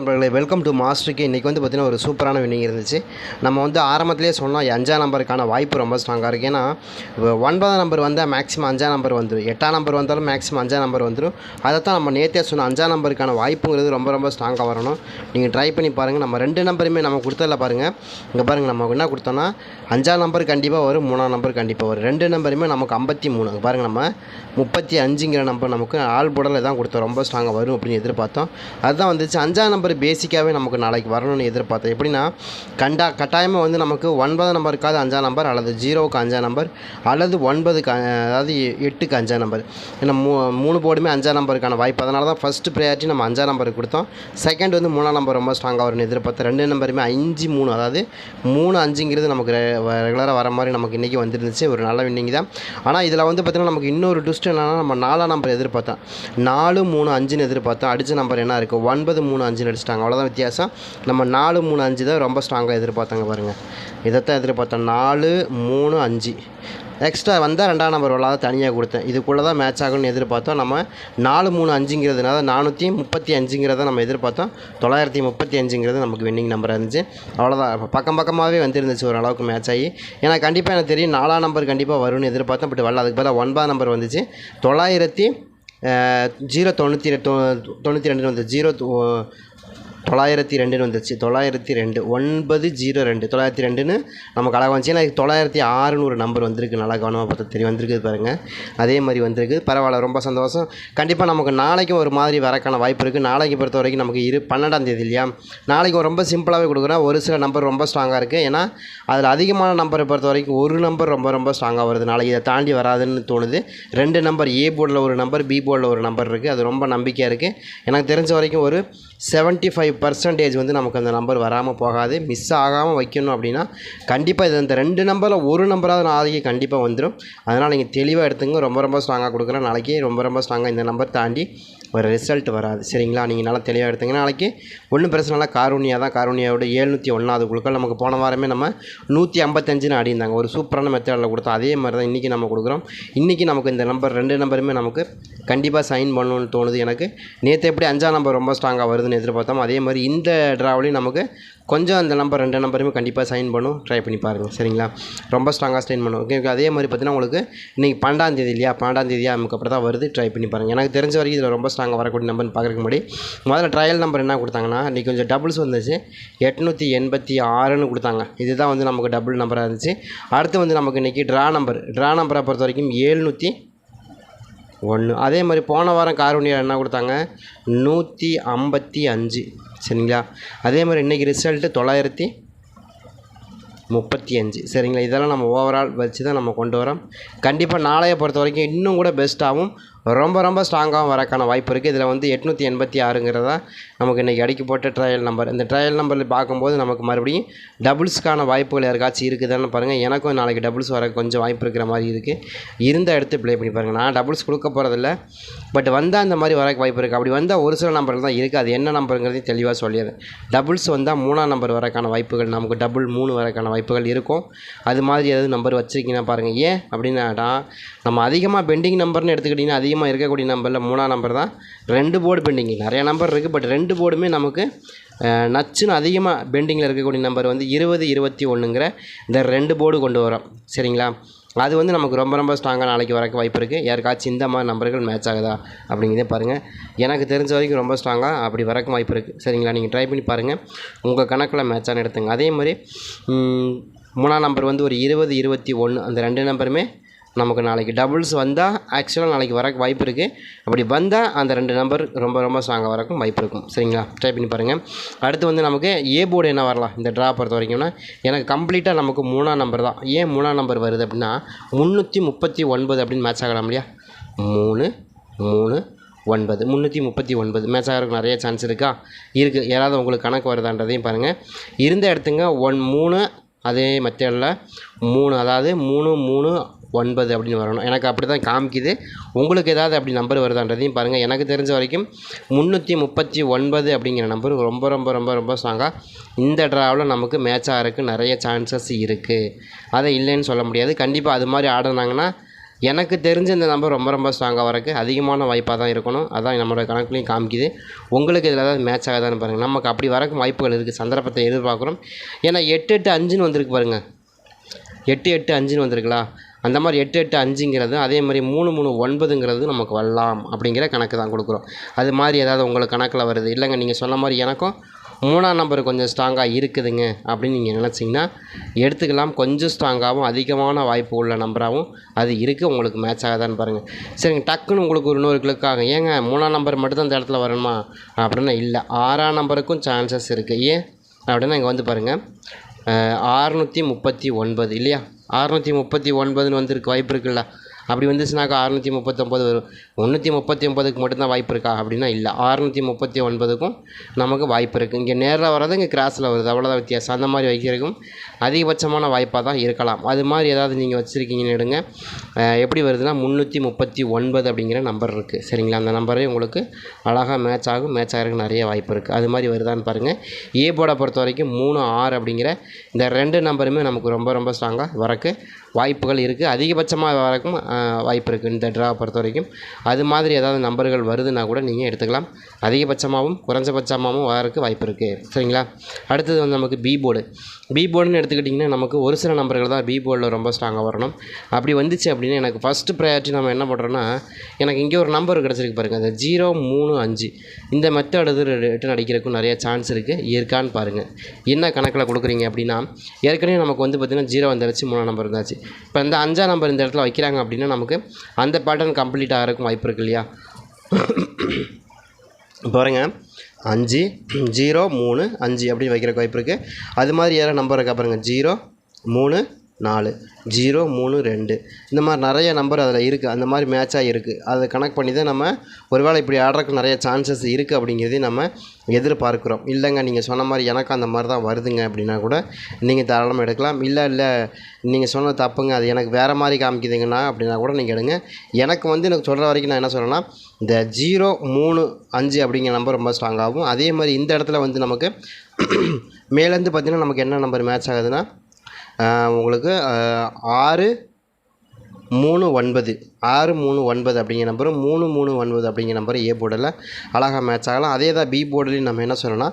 நண்பர்களே welcome to மாஸ்டருக்கு இன்றைக்கி வந்து பார்த்திங்கன்னா ஒரு சூப்பரான வின்னிங் இருந்துச்சு. நம்ம வந்து ஆரம்பத்திலே சொன்னோம் அஞ்சாம் நம்பருக்கான வாய்ப்பு ரொம்ப ஸ்ட்ராங்காக இருக்குது ஏன்னா ஒன்பதாம் நம்பர் வந்தால் மேக்ஸிமம் அஞ்சாம் நம்பர் வந்துடும் எட்டாம் நம்பர் வந்தாலும் மேக்ஸிமம் அஞ்சாம் நம்பர் வந்துடும் அதை தான் நம்ம நேற்றே சொன்னோம் அஞ்சாம் நம்பருக்கான வாய்ப்புங்கிறது ரொம்ப ரொம்ப ஸ்ட்ராங்காக வரணும். நீங்கள் ட்ரை பண்ணி பாருங்கள் நம்ம ரெண்டு நம்பருமே நம்ம கொடுத்ததில் பாருங்கள் இங்கே பாருங்கள் நம்ம என்ன கொடுத்தோன்னா அஞ்சாம் நம்பர் கண்டிப்பாக வரும் மூணாம் நம்பர் கண்டிப்பாக வரும். ரெண்டு நம்பருமே நமக்கு ஐம்பத்தி மூணு. பாருங்கள் நம்ம முப்பத்தி அஞ்சுங்கிற நம்பர் நமக்கு ஆள் புடலை தான் கொடுத்தோம். ரொம்ப ஸ்ட்ராங்காக வரும் அப்படின்னு எதிர்பார்த்தோம். அதுதான் வந்துச்சு. அஞ்சாம் நம்பர் நம்பர் பேசிக்காகவே நமக்கு நாளைக்கு வரணும்னு எதிர்பார்த்தேன் எப்படின்னா கண்டா கட்டாயமாக வந்து நமக்கு ஒன்பதாம் நம்பருக்காவது அஞ்சாம் நம்பர் அல்லது ஜீரோவுக்கு அஞ்சாம் நம்பர் அல்லது ஒன்பதுக்கு அதாவது எட்டுக்கு அஞ்சாம் நம்பர் ஏன்னா மூ மூணு போர்டுமே அஞ்சாம் நம்பருக்கான வாய்ப்பு. அதனால தான் ஃபஸ்ட்டு ப்ரையாரிட்டி நம்ம அஞ்சாம் நம்பருக்கு கொடுத்தோம். செகண்ட் வந்து மூணாம் நம்பர் ரொம்ப ஸ்ட்ராங்காக வரும்னு எதிர்பார்த்தேன் ரெண்டு நம்பருமே அஞ்சு மூணு அதாவது மூணு அஞ்சுங்கிறது நமக்கு ரெகுலராக வர மாதிரி நமக்கு இன்றைக்கி வந்துருந்துச்சு. ஒரு நல்ல வின்னிங் தான். ஆனால் இதில் வந்து பார்த்திங்கன்னா நமக்கு இன்னொரு ட்விஸ்ட் என்னென்னா நம்ம நாலாம் நம்பர் எதிர்பார்த்தோம். நாலு மூணு அஞ்சுன்னு எதிர்பார்த்தோம். அடித்த நம்பர் என்ன இருக்குது ஒன்பது மூணு அஞ்சுன்னு அடிச்சிட்டாங்க அவ்வளோதான் வித்தியாசம். நம்ம நாலு மூணு அஞ்சு தான் ரொம்ப ஸ்ட்ராங்காக எதிர்பார்த்தாங்க பாருங்கள் இதைத்தான் எதிர்பார்த்தோம் நாலு மூணு அஞ்சு. எக்ஸ்ட்ரா வந்தால் ரெண்டாம் நம்பர் விளாத தனியாக கொடுத்தேன். இதுக்குள்ளே தான் மேட்ச் ஆகும்னு எதிர்பார்த்தோம். நம்ம நாலு மூணு அஞ்சுங்கிறதுனால நானூற்றி முப்பத்தி அஞ்சுங்கிறத நம்ம எதிர்பார்த்தோம். தொள்ளாயிரத்தி முப்பத்தி அஞ்சுங்கிறது நமக்கு வின்னிங் நம்பர் இருந்துச்சு. அவ்வளோதான் இப்போ பக்கம் பக்கமாகவே வந்துருந்துச்சு ஓரளவுக்கு மேட்ச் ஆகி. ஏன்னா கண்டிப்பாக எனக்கு தெரியும் நாலாம் நம்பர் கண்டிப்பாக வரும்னு எதிர்பார்த்தோம். பட் வரல. அதுக்கு பதிலாக ஒன்பதாம் நம்பர் வந்துச்சு. தொள்ளாயிரத்தி ஜீரோ தொண்ணூற்றி தொ- தொண்ணூற்றி ரெண்டுன்னு வந்து ஜீரோ தொள்ளாயிரத்தி ரெண்டுன்னு வந்துச்சு தொள்ளாயிரத்தி ரெண்டு. ஒன்பது ஜீரோ ரெண்டு. தொள்ளாயிரத்தி ரெண்டுன்னு நமக்கு அழகாக வந்துச்சு. ஏன்னா தொள்ளாயிரத்தி ஆறுன்னு ஒரு நம்பர் வந்திருக்கு. நல்லா கவனமாக பார்த்து தெரியும் வந்திருக்குது பாருங்கள் அதே மாதிரி வந்திருக்கு. பரவாயில்ல ரொம்ப சந்தோஷம். கண்டிப்பாக நமக்கு நாளைக்கும் ஒரு மாதிரி வரக்கான வாய்ப்பு இருக்குது நாளைக்கு பொறுத்த வரைக்கும் நமக்கு இரு பன்னெண்டாம் தேதி இல்லையா? நாளைக்கு ரொம்ப சிம்பிளாகவே கொடுக்குறேன். ஒரு சில நம்பர் ரொம்ப ஸ்ட்ராங்காக இருக்குது ஏன்னா அதில் அதிகமான நம்பரை பொறுத்த வரைக்கும் ஒரு நம்பர் ரொம்ப ரொம்ப ஸ்ட்ராங்காக வருது. நாளைக்கு இதை தாண்டி வராதுன்னு தோணுது. ரெண்டு நம்பர் ஏ போர்டில் ஒரு நம்பர் பி போர்டில் ஒரு நம்பர் இருக்குது அது ரொம்ப நம்பிக்கையாக இருக்குது எனக்கு தெரிஞ்ச வரைக்கும் ஒரு 75% ஃபைவ் பர்சன்டேஜ் வந்து நமக்கு அந்த நம்பர் வராமல் போகாது. மிஸ் ஆகாமல் வைக்கணும் அப்படின்னா கண்டிப்பாக இது இந்த ரெண்டு நம்பரில் ஒரு நம்பராக நாளைக்கு கண்டிப்பாக வந்துடும் அதனால் நீங்கள் தெளிவாக எடுத்துங்க. ரொம்ப ரொம்ப ஸ்ட்ராங்காக கொடுக்குறேன். நாளைக்கு ரொம்ப ரொம்ப ஸ்ட்ராங்காக இந்த நம்பர் தாண்டி ஒரு ரிசல்ட் வராது. சரிங்களா? நீங்கள் நல்லா தெளிவாக எடுத்துங்க நாளைக்கு ஒன்றும் பிரச்சனை இல்லை. காரூனியா தான். காரூனியாவோட ஏழ்நூற்றி ஒன்றாவது குழுக்கள். நமக்கு போன வாரமே நம்ம நூற்றி ஐம்பத்தஞ்சுன்னு அடிந்தாங்க ஒரு சூப்பரான மெத்தடில் கொடுத்தோம். அதே மாதிரி தான் இன்றைக்கி நம்ம கொடுக்குறோம். இன்றைக்கி நமக்கு இந்த நம்பர் ரெண்டு நம்பருமே நமக்கு கண்டிப்பாக சைன் பண்ணணும்னு தோணுது எனக்கு. நேற்று எப்படி அஞ்சாம் நம்பர் ரொம்ப ஸ்ட்ராங்காக வருதுன்னு எதிர்பார்த்தோம் அதே மாதிரி இந்த ட்ராவலையும் நமக்கு கொஞ்சம் அந்த நம்பர் ரெண்டு நம்பருமே கண்டிப்பாக சைன் பண்ணும். ட்ரை பண்ணி பாருங்கள் சரிங்களா? ரொம்ப ஸ்ட்ராங்காக சைன் பண்ணும். ஓகே அதே மாதிரி பார்த்தீங்கன்னா உங்களுக்கு இன்றைக்கி பன்னெண்டாம் தேதி இல்லையா? பன்னெண்டாம் தேதியாக நமக்கு அப்புறம் தான் வருது. ட்ரை பண்ணி பாருங்கள் எனக்கு தெரிஞ்ச வரைக்கும் இதில் ரொம்ப ஸ்ட்ராங்காக வரக்கூடிய நம்பர்னு பார்க்குறதுக்கு முன்னாடி முதல்ல ட்ரையல் நம்பர் என்ன கொடுத்தாங்கன்னா இன்றைக்கி கொஞ்சம் டபுள்ஸ் வந்துச்சு. எட்நூற்றி எண்பத்தி ஆறுன்னு கொடுத்தாங்க. இதுதான் வந்து நமக்கு டபுள் நம்பராக இருந்துச்சு. அடுத்து வந்து நமக்கு இன்றைக்கி ட்ரா நம்பர் ட்ரா நம்பரை பொறுத்த வரைக்கும் ஏழ்நூற்றி ஒன்று அதே மாதிரி போன வாரம் காரூனியா என்ன கொடுத்தாங்க? நூற்றி ஐம்பத்தி அஞ்சு. சரிங்களா? அதே மாதிரி இன்றைக்கி ரிசல்ட்டு தொள்ளாயிரத்தி முப்பத்தி அஞ்சு. சரிங்களா? இதெல்லாம் நம்ம ஓவரால் வச்சு தான் நம்ம கொண்டு வரோம். கண்டிப்பாக நாளைய பொறுத்த வரைக்கும் இன்னும் கூட பெஸ்ட்டாகவும் ரொம்ப ரொம்ப ஸ்ட்ராங்காகவும் வரக்கான வாய்ப்பு இருக்குது இதில் வந்து எட்நூற்றி எண்பத்தி ஆறுங்கிறதா நமக்கு இன்றைக்கி அடிக்க போட்ட ட்ரையல் நம்பர் இந்த ட்ரையல் நம்பரில் பார்க்கும்போது நமக்கு மறுபடியும் டபுள்ஸ்க்கான வாய்ப்புகள் யாருக்காச்சும் இருக்குதான்னு பாருங்கள் எனக்கும் நாளைக்கு டபுள்ஸ் வர கொஞ்சம் வாய்ப்பு இருக்கிற மாதிரி இருக்குது இருந்த இடத்து ப்ளே பண்ணி பாருங்கள் நான் டபுள்ஸ் கொடுக்க போகிறதில்ல பட் வந்தால் அந்த மாதிரி வர வாய்ப்பு இருக்குது அப்படி வந்தால் ஒரு சில நம்பர் தான் இருக்குது அது என்ன நம்பருங்கிறதையும் தெளிவாக சொல்லிடுறேன். டபுள்ஸ் வந்தால் மூணாம் நம்பர் வரக்கான வாய்ப்புகள் நமக்கு டபுள் மூணு வரக்கான வாய்ப்புகள் இருக்கும். அது மாதிரி ஏதாவது நம்பர் வச்சுருக்கீங்கன்னா பாருங்கள் ஏன் அப்படின்னாடா நம்ம அதிகமாக பெண்டிங் நம்பர்னு எடுத்துக்கிட்டிங்கன்னா அதிகமாக இருக்கக்கூடிய நம்பரில் மூணாம் நம்பர் தான். ரெண்டு போர்டு பெண்டிங் நிறையா நம்பர் இருக்குது பட் ரெண்டு போர்டுமே நமக்கு நச்சுன்னு அதிகமாக பெண்டிங்கில் இருக்கக்கூடிய நம்பர் வந்து இருபது இருபத்தி ஒன்றுங்கிற இந்த ரெண்டு போர்டு கொண்டு வரோம். சரிங்களா? அது வந்து நமக்கு ரொம்ப ரொம்ப ஸ்ட்ராங்காக நாளைக்கு வரக்கு வாய்ப்பு இருக்குது யாருக்காச்சும் இந்த மாதிரி நம்பர்கள் மேட்ச் ஆகுதா அப்படிங்கிறதே பாருங்கள் எனக்கு தெரிஞ்ச வரைக்கும் ரொம்ப ஸ்ட்ராங்காக அப்படி வரக்கு வாய்ப்பு இருக்குது சரிங்களா? நீங்கள் ட்ரை பண்ணி பாருங்கள் உங்கள் கணக்கில் மேட்சான எடுத்துங்க அதே மாதிரி மூணாம் நம்பர் வந்து ஒரு இருபது இருபத்தி ஒன்று அந்த ரெண்டு நம்பருமே நமக்கு நாளைக்கு டபுள்ஸ் வந்தால் ஆக்சுவலாக நாளைக்கு வரக்கு வாய்ப்பு இருக்குது அப்படி வந்தால் அந்த ரெண்டு நம்பர் ரொம்ப ரொம்ப ஸ்ட்ராங்காக வரக்கும் வாய்ப்பு இருக்கும். சரிங்களா? ட்ரை பண்ணி பாருங்கள் அடுத்து வந்து நமக்கு ஏ போர்டு என்ன வரலாம்? இந்த ட்ரா பொறுத்த வரைக்கும்னா எனக்கு கம்ப்ளீட்டாக நமக்கு மூணாம் நம்பர் தான். ஏன் மூணாம் நம்பர் வருது அப்படின்னா முந்நூற்றி முப்பத்தி ஒன்பது அப்படின்னு மேட்ச் ஆகலாம் இல்லையா? மூணு மூணு ஒன்பது. முந்நூற்றி முப்பத்தி ஒன்பது. மேட்ச் ஆகிறதுக்கு நிறைய சான்ஸ் இருக்கா? இருக்குது யாராவது உங்களுக்கு கணக்கு வருதான்றதையும் பாருங்கள் இருந்த இடத்துங்க ஒன் மூணு அதே மெத்தடில் மூணு அதாவது மூணு மூணு ஒன்பது அப்படின்னு வரணும். எனக்கு அப்படி தான் காமிக்குது. உங்களுக்கு ஏதாவது அப்படி நம்பர் வருதான்றதையும் பாருங்கள் எனக்கு தெரிஞ்ச வரைக்கும் முந்நூற்றி முப்பத்தி ஒன்பது அப்படிங்கிற நம்பர் ரொம்ப ரொம்ப ரொம்ப ரொம்ப ஸ்ட்ராங்காக இந்த ட்ராவில் நமக்கு மேட்ச் ஆகிறதுக்கு நிறைய சான்சஸ் இருக்குது அதை இல்லைன்னு சொல்ல முடியாது. கண்டிப்பாக அது மாதிரி ஆடினாங்கன்னா எனக்கு தெரிஞ்ச இந்த நம்பர் ரொம்ப ரொம்ப ஸ்ட்ராங்காக வரக்கு அதிகமான வாய்ப்பாக தான் இருக்கணும். அதான் நம்மளோட கணக்குலையும் காமிக்குது. உங்களுக்கு இதில் ஏதாவது மேட்ச் ஆகாதான்னு பாருங்கள் நமக்கு அப்படி வரக்கும் வாய்ப்புகள் இருக்குது சந்தர்ப்பத்தை எதிர்பார்க்குறோம். ஏன்னா எட்டு எட்டு அஞ்சுன்னு வந்திருக்கு பாருங்கள் எட்டு எட்டு அஞ்சுன்னு வந்திருக்குலா? அந்த மாதிரி எட்டு எட்டு அஞ்சுங்கிறது அதே மாதிரி மூணு மூணு ஒன்பதுங்கிறது நமக்கு வரலாம் அப்படிங்கிற கணக்கு தான் கொடுக்குறோம். அது மாதிரி ஏதாவது உங்களுக்கு கணக்கில் வருது. இல்லைங்க நீங்கள் சொன்ன மாதிரி எனக்கும் மூணாம் நம்பர் கொஞ்சம் ஸ்ட்ராங்காக இருக்குதுங்க அப்படின்னு நீங்கள் நினச்சிங்கன்னா எடுத்துக்கலாம். கொஞ்சம் ஸ்ட்ராங்காகவும் அதிகமான வாய்ப்பு உள்ள நம்பராகவும் அது இருக்குது உங்களுக்கு மேட்ச் ஆகாதான்னு பாருங்கள் சரிங்க டக்குன்னு உங்களுக்கு ஒரு இன்னொரு கிளிக் ஆகும். ஏங்க மூணாம் நம்பர் மட்டும் தான் இந்த இடத்துல வரணுமா? அப்படின்னா இல்லை. ஆறாம் நம்பருக்கும் சான்சஸ் இருக்குது ஏன்? அப்படின்னா இங்கே வந்து பாருங்கள் ஆறுநூற்றி முப்பத்தி ஒன்பது இல்லையா? அறுநூற்றி முப்பத்தி ஒன்பதுன்னு வந்திருக்கு வாய்ப்பு இருக்குல்ல? அப்படி வந்துச்சுனாக்கா அறுநூற்றி முப்பத்தொம்பது வரும். முந்நூற்றி முப்பத்தி ஒம்பதுக்கு மட்டும்தான் வாய்ப்பு இருக்கா? அப்படின்னா இல்லை. அறுநூற்றி முப்பத்தி ஒன்பதுக்கும் நமக்கு வாய்ப்பு இருக்குது இங்கே நேரில் வர்றது இங்கே கிராஸில் வருது அவ்வளோதான் வித்தியாசம். அந்த மாதிரி வைக்கிறதுக்கும் அதிகபட்சமான வாய்ப்பாக தான் இருக்கலாம். அது மாதிரி ஏதாவது நீங்கள் வச்சுருக்கீங்கன்னு எடுங்க. எப்படி வருதுன்னா முந்நூற்றி முப்பத்தி ஒன்பது அப்படிங்கிற நம்பர் இருக்குது சரிங்களா? அந்த நம்பரே உங்களுக்கு அழகாக மேட்ச் ஆகும். மேட்ச் ஆகிறதுக்கு நிறைய வாய்ப்பு இருக்குது அது மாதிரி வருதான்னு பாருங்கள் ஏ போர்டை பொறுத்த வரைக்கும் மூணு ஆறு அப்படிங்கிற இந்த ரெண்டு நம்பருமே நமக்கு ரொம்ப ரொம்ப ஸ்ட்ராங்காக வரக்கு வாய்ப்புகள் இருக்குது அதிகபட்சமாக வரக்கும் வாய்ப்பு இருக்குது இந்த ட்ரா பொறுத்த வரைக்கும் அது மாதிரி ஏதாவது நம்பர்கள் வருதுன்னா கூட நீங்கள் எடுத்துக்கலாம். அதிகபட்சமாகவும் குறைஞ்சபட்சமாகவும் வரக்கு வாய்ப்பு இருக்குது சரிங்களா? அடுத்தது வந்து நமக்கு பி போர்டு பி போர்டுன்னு எடுத்துக்கிட்டிங்கன்னா நமக்கு ஒரு சில நம்பர்கள் தான் பி போர்டில் ரொம்ப ஸ்ட்ராங்காக வரணும். அப்படி வந்துச்சு அப்படின்னா எனக்கு ஃபஸ்ட்டு ப்ரையாரிட்டி நம்ம என்ன பண்ணுறோன்னா எனக்கு இங்கே ஒரு நம்பர் கிடச்சிருக்கு பாருங்கள் அந்த ஜீரோ மூணு அஞ்சு. இந்த மெத்தட் இது ரிட்டன் அடிக்கிறதுக்கும் நிறையா சான்ஸ் இருக்குது இருக்கான்னு பாருங்கள் என்ன கணக்கில் கொடுக்குறீங்க அப்படின்னா ஏற்கனவே நமக்கு வந்து பார்த்திங்கன்னா ஜீரோ வந்துருச்சு மூணு நம்பர் இருந்தாச்சு இப்போ இந்த அஞ்சாம் நம்பர் இந்த இடத்துல வைக்கிறாங்க அப்படின்னா நமக்கு அந்த பேட்டர்ன் கம்ப்ளீட் ஆகிறதுக்கும் வாய்ப்பு இருக்கு இல்லையா? பாருங்க. அஞ்சு ஜீரோ மூணு அஞ்சு அப்படின்னு வைக்கிறக்கு வாய்ப்பு இருக்குது அது மாதிரி யாரும் நம்பர் இருக்கா பாருங்கள் ஜீரோ மூணு நாலு. ஜீரோ மூணு ரெண்டு. இந்த மாதிரி நிறைய நம்பர் அதில் இருக்குது அந்த மாதிரி மேட்சாக இருக்குது அதை கனெக்ட் பண்ணி தான் நம்ம ஒருவேளை இப்படி ஆடுறதுக்கு நிறைய சான்சஸ் இருக்குது அப்படிங்கிறதையும் நம்ம எதிர்பார்க்குறோம். இல்லைங்க நீங்கள் சொன்ன மாதிரி எனக்கு அந்த மாதிரி தான் வருதுங்க அப்படின்னா கூட நீங்கள் தாராளமாக எடுக்கலாம். இல்லை இல்லை நீங்கள் சொன்ன தப்புங்க. அது எனக்கு வேறு மாதிரி காமிக்குதுங்கன்னா அப்படின்னா கூட நீங்கள் எடுங்க. எனக்கு வந்து எனக்கு சொல்கிற வரைக்கும் நான் என்ன சொல்கிறேன்னா இந்த ஜீரோ மூணு அஞ்சு அப்படிங்கிற நம்பர் ரொம்ப ஸ்ட்ராங்காகும் அதே மாதிரி இந்த இடத்துல வந்து நமக்கு மேலேருந்து பார்த்திங்கன்னா நமக்கு என்ன நம்பர் மேட்ச் ஆகுதுன்னா உங்களுக்கு ஆறு மூணு ஒன்பது. ஆறு மூணு ஒன்பது அப்படிங்கிற நம்பரும் மூணு மூணு ஒன்பது அப்படிங்கிற நம்பர் ஏ போர்டில் அழகாக மேட்ச் ஆகலாம். அதே தான் பி போர்டுலையும் நம்ம என்ன சொல்லணும்னா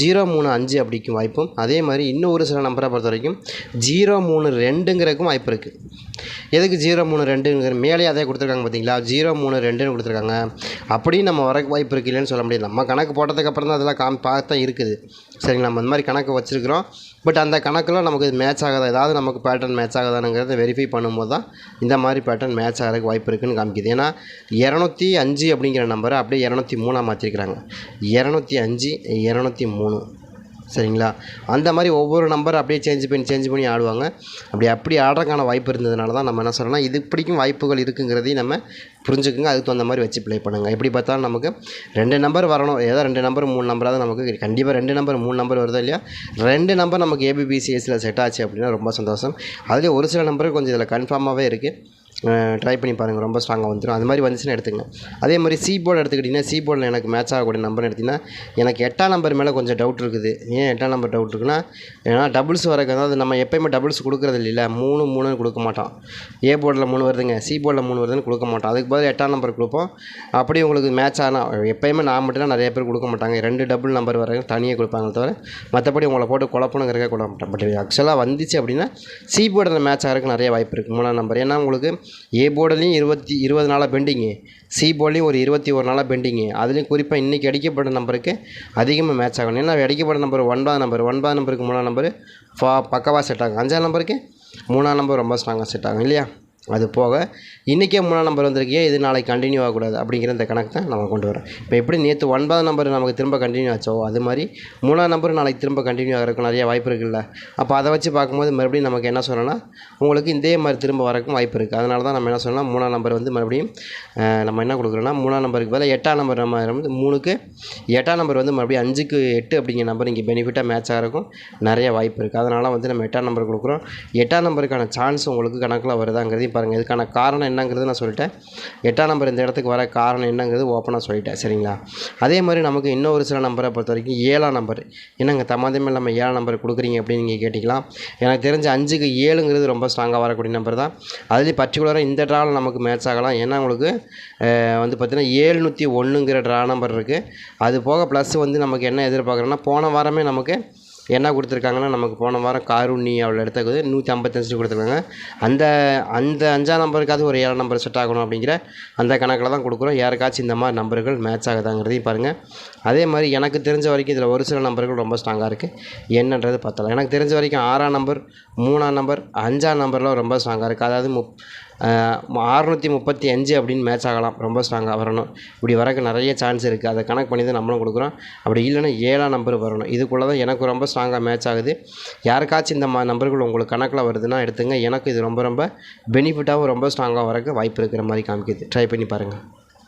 ஜீரோ மூணு அஞ்சு அப்படிக்கும் வாய்ப்பும். அதே மாதிரி இன்னும் ஒரு சில நம்பரை பொறுத்த வரைக்கும் ஜீரோ மூணு ரெண்டுங்கிறதுக்கும் வாய்ப்பு இருக்குது எதுக்கு ஜீரோ மூணு ரெண்டுங்கிற மேலே அதே கொடுத்துருக்காங்க பார்த்தீங்களா ஜீரோ மூணு ரெண்டுன்னு கொடுத்துருக்காங்க. அப்படியும் நம்ம வர வாய்ப்பு இருக்கு இல்லைன்னு சொல்ல முடியாது. நம்ம கணக்கு போட்டதுக்கப்புறம் தான் அதெல்லாம் காம் பார்த்தா இருக்குது. சரிங்களா? நம்ம இந்த மாதிரி கணக்கு வச்சுருக்கிறோம். பட் அந்த கணக்கில் நமக்கு மேட்ச் ஆகாதா? ஏதாவது நமக்கு பேட்டர்ன் மேட்ச் ஆகாதானுங்கிறத வெரிஃபை பண்ணும்போது தான் இந்த மாதிரி பேட்டர்ன் மேட்ச் ஆகிறதுக்கு வாய்ப்பு இருக்குதுன்னு காமிக்குது. ஏன்னா இரநூத்தி அஞ்சு அப்படிங்கிற நம்பரை அப்படியே இரநூத்தி மூணாக மாற்றிருக்கிறாங்க இரநூத்தி அஞ்சு இரநூத்தி மூணு. சரிங்களா? அந்த மாதிரி ஒவ்வொரு நம்பர் அப்படியே சேஞ்ச் பண்ணி சேஞ்ச் பண்ணி ஆடுவாங்க. அப்படி அப்படி ஆடுறதுக்கான வாய்ப்பு இருந்ததுனால தான் நம்ம என்ன சொல்கிறோம்னா இது இப்படிக்கும் வாய்ப்புகள் இருக்குங்கிறதையும் நம்ம புரிஞ்சுக்குங்க. அதுக்கு தகுந்த மாதிரி வச்சு ப்ளே பண்ணுங்கள் எப்படி பார்த்தாலும் நமக்கு ரெண்டு நம்பர் வரணும். ஏதோ ரெண்டு நம்பர் மூணு நம்பராக நமக்கு கண்டிப்பாக ரெண்டு நம்பர் மூணு நம்பர் வருதோ இல்லையா? ரெண்டு நம்பர் நமக்கு ஏபிபிசிஎஸ்சியில் செட் ஆச்சு அப்படின்னா ரொம்ப சந்தோஷம். அதுலேயே ஒரு சில நம்பர் கொஞ்சம் இதில் கன்ஃபார்மாகவே இருக்குது ட்ரை பண்ணி பாருங்கள் ரொம்ப ஸ்ட்ராங்காக வந்துடும் அது மாதிரி வந்துச்சுன்னா எடுத்துங்க அதே மாதிரி சி போர்டு எடுத்துக்கிட்டிங்கன்னா சி போர்டில் எனக்கு மேட்ச் ஆகக்கூடிய நம்பர் எடுத்திங்கன்னா எனக்கு எட்டாம் நம்பர் மேலே கொஞ்சம் டவுட் இருக்குது. ஏன் எட்டாம் நம்பர் டவுட் இருக்குன்னா ஏன்னா டபுள்ஸ் வரக்கு அதாவது நம்ம எப்போயுமே டபுள்ஸ் கொடுக்குறது இல்லை மூணு மூணுன்னு கொடுக்க மாட்டோம். ஏ போர்டில் மூணு வருதுங்க. சி போர்டில் மூணு வருதுன்னு கொடுக்க மாட்டோம். அதுக்கு பதில் எட்டாம் நம்பர் கொடுப்போம். அப்படி உங்களுக்கு மேட்ச் ஆனால் எப்போயுமே நான் மட்டும் தான் நிறைய பேர் கொடுக்க மாட்டாங்க. ரெண்டு டபுள் நம்பர் வரைக்கும் தனியாக கொடுப்பாங்க தவிர மற்றபடி உங்களை போட்டு குழப்பணுங்கிறக்க கொடுக்க மாட்டேன். பட் ஆக்சுவலாக வந்துச்சு அப்படின்னா சி போர்டில் மேட்ச் ஆகிறதுக்கு நிறைய வாய்ப்பு இருக்குது மூணாம் நம்பர் ஏன்னா உங்களுக்கு ஏ போர்டுலேயும் இருபத்தி இருபது நாளாக பெண்டிங்கு சி போர்ட்லேயும் ஒரு இருபத்தி ஒரு நாளாக பெண்டிங்கு அதுலேயும் குறிப்பாக இன்றைக்கி அடிக்கப்பட்ட நம்பருக்கு அதிகமாக மேட்ச் ஆகணும். ஏன்னா அடிக்கப்பட்ட நம்பர் ஒன்பதாம் நம்பர் ஒன்பதாம் நம்பருக்கு மூணாம் நம்பர் ஃபா பக்கவாக செட் ஆகும். அஞ்சாம் நம்பருக்கு மூணாம் நம்பர் ரொம்ப ஸ்ட்ராங்காக செட் ஆகும். இல்லையா? அது போக இன்றைக்கே மூணாம் நம்பர் வந்திருக்கியே இது நாளைக்கு கண்டினியூ ஆகக்கூடாது அப்படிங்கிற இந்த கணக்கு தான் நம்ம கொண்டு வரோம் இப்போ எப்படி நேற்று ஒன்பதாம் நம்பர் நமக்கு திரும்ப கண்டினியூ ஆச்சோ அது மாதிரி மூணாம் நம்பர் நாளைக்கு திரும்ப கண்டினியூ ஆகிறதுக்கு நிறைய வாய்ப்பு இருக்குல்ல. அப்போ அதை வச்சு பார்க்கும்போது மறுபடியும் நமக்கு என்ன சொல்லணும்னா உங்களுக்கு இதே மாதிரி திரும்ப வரக்கும் வாய்ப்பு இருக்குது அதனால தான் நம்ம என்ன சொல்லலாம் மூணாம் நம்பர் வந்து மறுபடியும் நம்ம என்ன கொடுக்குறோன்னா மூணாம் நம்பருக்கு பதிலாக எட்டாம் நம்பர் நம்ம வந்து மூணுக்கு எட்டாம் நம்பர் வந்து மறுபடியும் அஞ்சுக்கு எட்டு அப்படிங்கிற நம்பர் இங்கே பெனிஃபிட்டாக மேட்ச் ஆகிறதுக்கும் நிறைய வாய்ப்பு இருக்குது அதனால் வந்து நம்ம எட்டாம் நம்பர் கொடுக்குறோம். எட்டாம் நம்பருக்கான சான்ஸ் உங்களுக்கு கணக்கில் வருதாங்கிறதையும் பாருங்கள் இதுக்கான காரணம் என்னங்கிறது நான் சொல்லிட்டேன். எட்டாம் நம்பர் இந்த இடத்துக்கு வர காரணம் என்னங்கிறது ஓப்பனாக சொல்லிட்டேன் சரிங்களா? அதே மாதிரி நமக்கு இன்னும் ஒரு சில நம்பரை பொறுத்த வரைக்கும் ஏழாம் நம்பர். என்னங்க தமாதமே நம்ம ஏழாம் நம்பர் கொடுக்குறீங்க அப்படின்னு நீங்கள் கேட்டிக்கலாம் எனக்கு தெரிஞ்ச அஞ்சுக்கு ஏழுங்கிறது ரொம்ப ஸ்ட்ராங்காக வரக்கூடிய நம்பர் தான். அதுலேயும் பர்டிகுலராக இந்த ட்ராவில் நமக்கு மேட்ச் ஆகலாம். ஏன்னா உங்களுக்கு வந்து பார்த்திங்கன்னா ஏழ்நூற்றி ஒன்றுங்கிற ட்ரா நம்பர் இருக்குது அது போக ப்ளஸ் வந்து நமக்கு என்ன எதிர்பார்க்குறோன்னா போன வாரமே நமக்கு என்ன கொடுத்துருக்காங்கன்னா நமக்கு போன வாரம் காருண்ணி அவ்வளோ எடுத்தது நூற்றி ஐம்பத்தஞ்சு கொடுத்துருக்காங்க. அந்த அந்த அஞ்சாம் நம்பருக்காவது ஒரு ஏழாம் நம்பர் செட் ஆகணும் அப்படிங்கிற அந்த கணக்கில் தான் கொடுக்குறோம். யாருக்காச்சும் இந்த மாதிரி நம்பர்கள் மேட்ச் ஆகுதாங்கிறதையும் பாருங்கள் அதே மாதிரி எனக்கு தெரிஞ்ச வரைக்கும் இதில் ஒரு சில நம்பர்கள் ரொம்ப ஸ்ட்ராங்காக இருக்குது என்னன்றது பார்த்தலாம் எனக்கு தெரிஞ்ச வரைக்கும் ஆறாம் நம்பர் மூணாம் நம்பர் அஞ்சாம் நம்பர்லாம் ரொம்ப ஸ்ட்ராங்காக இருக்குது அதாவது முப் அறுநூற்றி முப்பத்தி அஞ்சு அப்படின்னு மேட்ச் ஆகலாம். ரொம்ப ஸ்ட்ராங்காக வரணும். இப்படி வரக்கு நிறைய சான்ஸ் இருக்குது அதை கணக்கு பண்ணி தான் நம்மளும் கொடுக்குறோம். அப்படி இல்லைன்னா ஏழாம் நம்பர் வரணும். இதுக்குள்ளே தான் எனக்கு ரொம்ப ஸ்ட்ராங்காக மேட்ச் ஆகுது. யாருக்காச்சும் இந்த மா நம்பர்கள் உங்களுக்கு கணக்கில் வருதுன்னா எடுத்துங்க. எனக்கு இது ரொம்ப ரொம்ப பெனிஃபிட்டாகவும் ரொம்ப ஸ்ட்ராங்காக வரக்கு வாய்ப்பு இருக்கிற மாதிரி காமிக்குது. ட்ரை பண்ணி பாருங்கள்